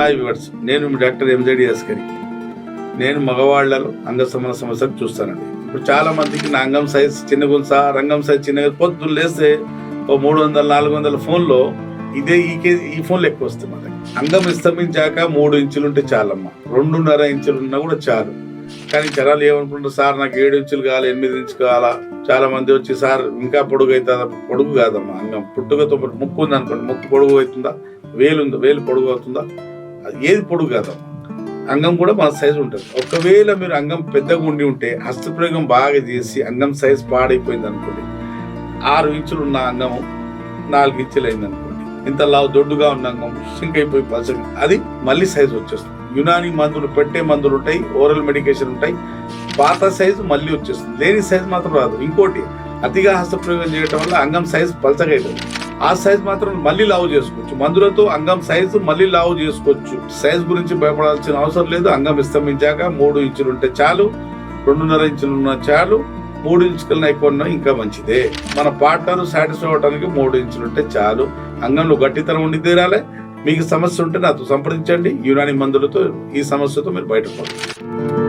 Hi viewers నేను మీ doctor MJD Askari నేను మగవాళ్ళలో అంగ సమస్యలు చూస్తానండి. ఇప్పుడు చాలా మందికి నా అంగం సైజ్ చిన్న ఉంది సార్ రంగం సైజ్ చిన్నగా పొద్దున్న లేస్తే ఓ మూడు వందల నాలుగు వందల ఫోన్లో ఇదే ఈ కేజీ ఈ ఫోన్లు ఎక్కువ వస్తాయి మనకి అంగం విస్తమించాక మూడు ఇంచులు ఉంటే చాలమ్మా. రెండున్నర ఇంచులు ఉన్నా కూడా చాలు. కానీ జనాలు ఏమనుకుంటారు సార్ నాకు ఏడు ఇంచులు కావాలి ఎనిమిది ఇంచు కావాలా? చాలా మంది వచ్చి సార్ ఇంకా పొడుగు అవుతుందా? పొడుగు కాదమ్మా అంగం పుట్టుకతో ముక్కు ఉంది అనుకోండి ముక్కు పొడుగు అవుతుందా? వేలు ఉందా? వేలు పొడుగు అవుతుందా? ఏది పొడుగు కాదు. అంగం కూడా మన సైజు ఉంటుంది. ఒకవేళ మీరు అంగం పెద్దగా ఉండి ఉంటే హస్తప్రయోగం బాగా చేసి అంగం సైజ్ పాడైపోయింది అనుకోండి ఆరు ఇంచులు ఉన్న అంగం నాలుగు ఇంచులు అయింది అనుకోండి ఇంత లావు దొడ్డుగా ఉన్న అంగం షింక్ అయిపోయి పలచగా అది మళ్ళీ సైజు వచ్చేస్తుంది. యునాని మందులు పెట్టే మందులు ఉంటాయి ఓరల్ మెడికేషన్ ఉంటాయి పాత సైజు మళ్ళీ వచ్చేస్తుంది. లేని సైజు మాత్రం రాదు. ఇంకోటి అతిగా హస్తప్రయోగం చేయడం వల్ల అంగం సైజు పలచగా అవుతుంది ఆ సైజ్ మాత్రం మళ్ళీ లావు చేసుకోవచ్చు. మందులతో అంగం సైజు మళ్ళీ లావు చేసుకోవచ్చు. సైజ్ గురించి భయపడాల్సిన అవసరం లేదు. అంగం విస్తమించాక మూడు ఇంచులు ఉంటే చాలు. రెండున్నర ఇంచులు ఉన్న చాలు. మూడు ఇంచుల ఎక్కువ ఉన్నా ఇంకా మంచిదే. మన పార్ట్నర్ సాటిస్ఫై అవడానికి మూడు ఇంచులు ఉంటే చాలు. అంగంలో గట్టితనం ఉండి తీరాలి. మీకు సమస్య ఉంటే నాతో సంప్రదించండి. యునాని మందులతో ఈ సమస్యతో మీరు బయటపడతారు